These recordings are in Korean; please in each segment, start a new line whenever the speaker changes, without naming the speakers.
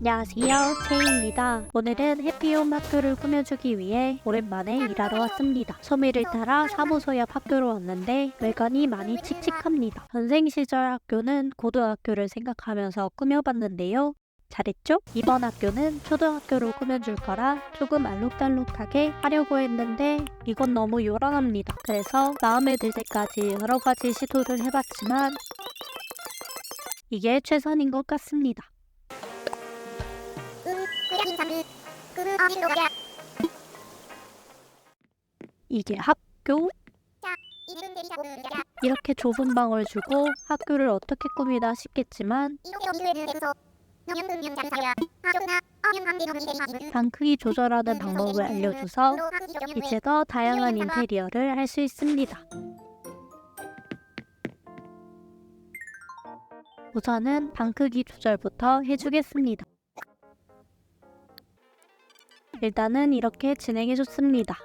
안녕하세요, 채이입니다. 오늘은 해피홈 학교를 꾸며주기 위해 오랜만에 일하러 왔습니다. 소미를 따라 사무소 옆 학교로 왔는데 외관이 많이 칙칙합니다. 전생 시절 학교는 고등학교를 생각하면서 꾸며봤는데요. 잘했죠? 이번 학교는 초등학교로 꾸며줄 거라 조금 알록달록하게 하려고 했는데 이건 너무 요란합니다. 그래서 마음에 들 때까지 여러 가지 시도를 해봤지만 이게 최선인 것 같습니다. 이게 학교? 이렇게 좁은 방을 주고 학교를 어떻게 꾸미다 싶겠지만
대리하기는.
방 크기 조절하는 방법을 알려줘서 이제 더 다양한 인테리어를 할 수 있습니다. 우선은 방 크기 조절부터 해주겠습니다. 일단은 이렇게 진행해줬습니다.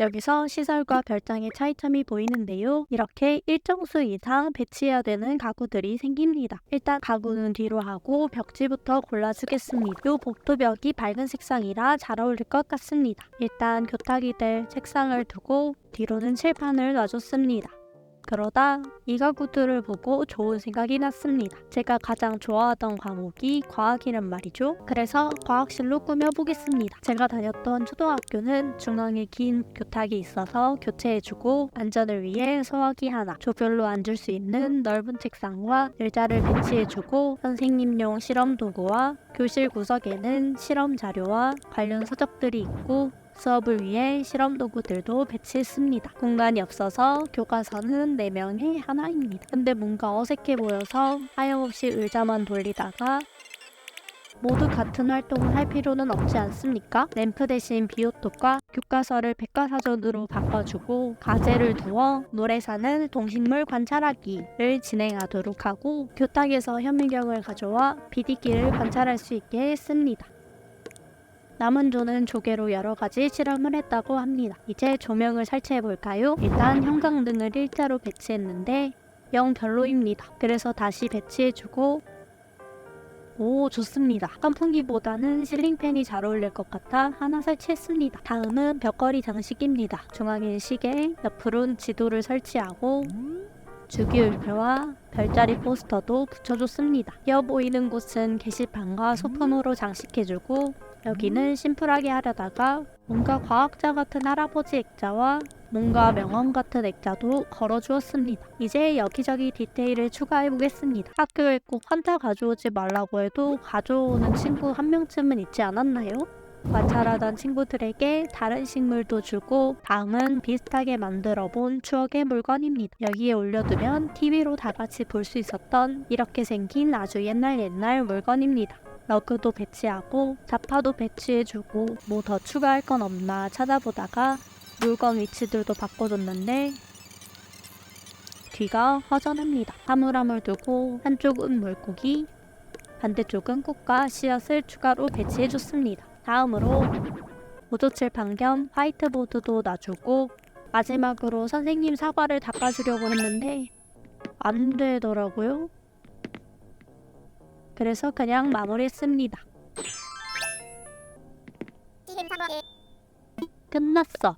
여기서 시설과 별장의 차이점이 보이는데요. 이렇게 일정 수 이상 배치해야 되는 가구들이 생깁니다. 일단 가구는 뒤로 하고 벽지부터 골라주겠습니다. 요 복도벽이 밝은 색상이라 잘 어울릴 것 같습니다. 일단 교탁이 될 책상을 두고 뒤로는 칠판을 놔줬습니다. 그러다 이 가구들을 보고 좋은 생각이 났습니다. 제가 가장 좋아하던 과목이 과학이란 말이죠. 그래서 과학실로 꾸며보겠습니다. 제가 다녔던 초등학교는 중앙에 긴 교탁이 있어서 교체해주고 안전을 위해 소화기 하나, 조별로 앉을 수 있는 넓은 책상과 의자를 배치해주고 선생님용 실험 도구와 교실 구석에는 실험 자료와 관련 서적들이 있고 수업을 위해 실험 도구들도 배치했습니다. 공간이 없어서 교과서는 4명에 하나입니다. 근데 뭔가 어색해 보여서 하염없이 의자만 돌리다가 모두 같은 활동을 할 필요는 없지 않습니까? 램프 대신 비오톡과 교과서를 백과사전으로 바꿔주고 과제를 두어 노래사는 동식물 관찰하기를 진행하도록 하고 교탁에서 현미경을 가져와 비디기를 관찰할 수 있게 했습니다. 남은 조는 조개로 여러 가지 실험을 했다고 합니다. 이제 조명을 설치해 볼까요? 일단 형광등을 일자로 배치했는데 영 별로입니다. 그래서 다시 배치해주고 오 좋습니다. 선풍기보다는 실링팬이 잘 어울릴 것 같아 하나 설치했습니다. 다음은 벽걸이 장식입니다. 중앙엔 시계, 옆으로는 지도를 설치하고 주기율표와 별자리 포스터도 붙여줬습니다. 비어 보이는 곳은 게시판과 소품으로 장식해주고 여기는 심플하게 하려다가 뭔가 과학자 같은 할아버지 액자와 뭔가 명언 같은 액자도 걸어주었습니다. 이제 여기저기 디테일을 추가해보겠습니다. 학교에 꼭 환타 가져오지 말라고 해도 가져오는 친구 한 명쯤은 있지 않았나요? 관찰하던 친구들에게 다른 식물도 주고 다음은 비슷하게 만들어 본 추억의 물건입니다. 여기에 올려두면 TV로 다 같이 볼 수 있었던 이렇게 생긴 아주 옛날 옛날 물건입니다. 러그도 배치하고 자파도 배치해주고 뭐 더 추가할 건 없나 찾아보다가 물건 위치들도 바꿔줬는데 뒤가 허전합니다. 사물함을 두고 한쪽은 물고기 반대쪽은 꽃과 씨앗을 추가로 배치해줬습니다. 다음으로 보조칠판 겸 화이트보드도 놔주고 마지막으로 선생님 사과를 닦아주려고 했는데 안 되더라고요. 그래서 그냥 마무리했습니다. 끝났어.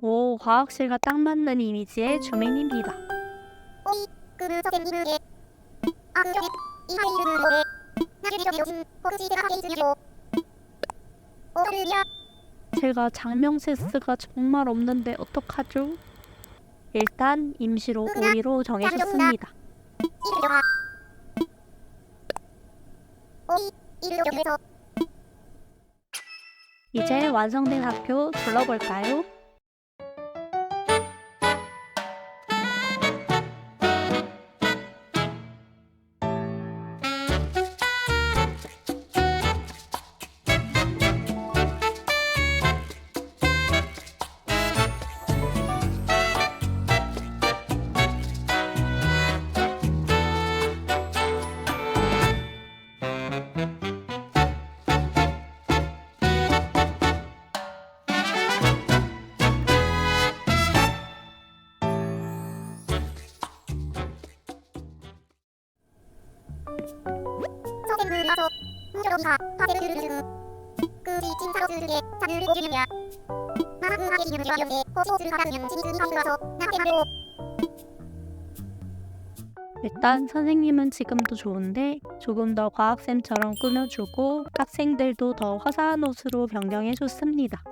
오, 과학실과 딱 맞는 이미지의 조명입니다.
제가 하게 있으려. 오르야.
제가 장명 세스가 정말 없는데 어떡하죠? 일단 임시로 5위로 정해줬습니다.
이를 좋아. 오이 이를 좋아해서.
이제 완성된 학교 둘러볼까요? 일단 선생님은 지금도 좋은데 조금 더 과학쌤처럼 꾸며주고 학생들도 더 화사한 옷으로 변경해줬습니다.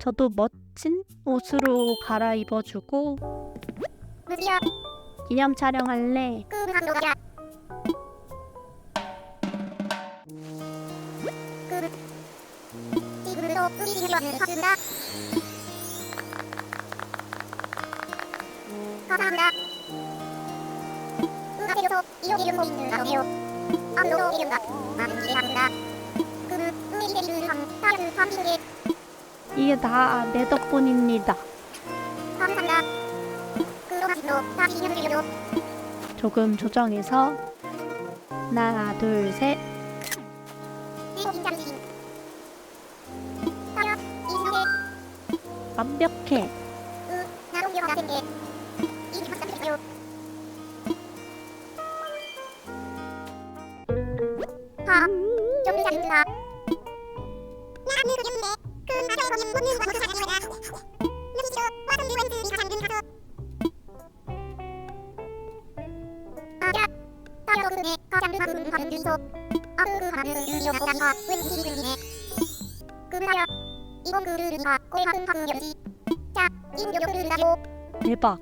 저도 멋진 옷으로 갈아입어주고 기념 촬영할래.
그 감사합니다. 누가 되려서 이렇게 이름 나오네요? 아무로 이름다 많은 기대합니다 그는 우리 기대를 함 다른 함신게
이게 다 내 덕분입니다.
감사합니다. 그로 하신로 다시 기념을 드려요
조금 조정해서 하나 둘 셋.
지
완벽해.
그 윤이요 보단가 하는 여지 자 인교 그르르다요
대박.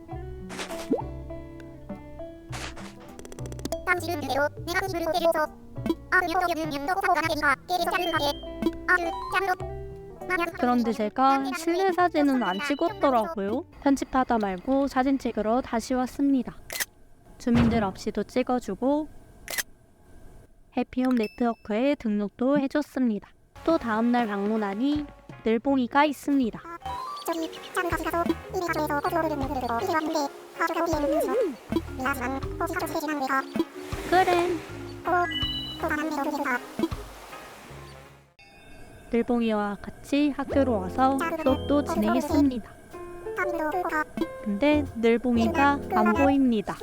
당신은 그대로 내가 그 물을 때려서 아그 여도여는 연도고 사고가 나니까 깨리서 자르하게 아그 잠로
그런데 제가 실내 사진은 안 찍었더라고요. 편집하다 말고 사진 찍으러 다시 왔습니다. 주민들 없이도 찍어주고 해피홈 네트워크에 등록도 해줬습니다. 또 다음날 방문하니 늘봉이가 있습니다.
우리가
그래. 늘봉이와 같이 학교로 와서 수업도 진행했습니다. 근데 늘봉이가 안 보입니다.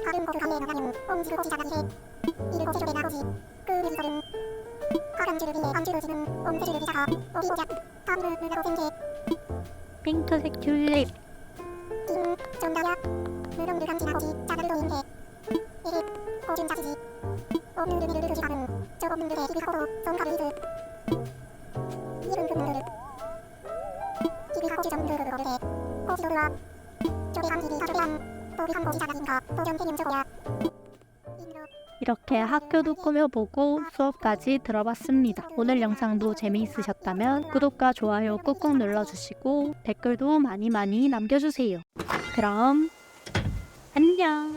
빌래 암지를 지금 옴지를 비자가 오기 오작 다음으로 물가로 생게
핑크색 튤립.
작은 없는 르미를 르르지 저 없는 이드 이름 르르 점 르르 르르 르와 개념 저거야 인으로
이렇게 학교도 꾸며보고 수업까지 들어봤습니다. 오늘 영상도 재미있으셨다면 구독과 좋아요 꾹꾹 눌러주시고 댓글도 많이 많이 남겨주세요. 그럼 안녕!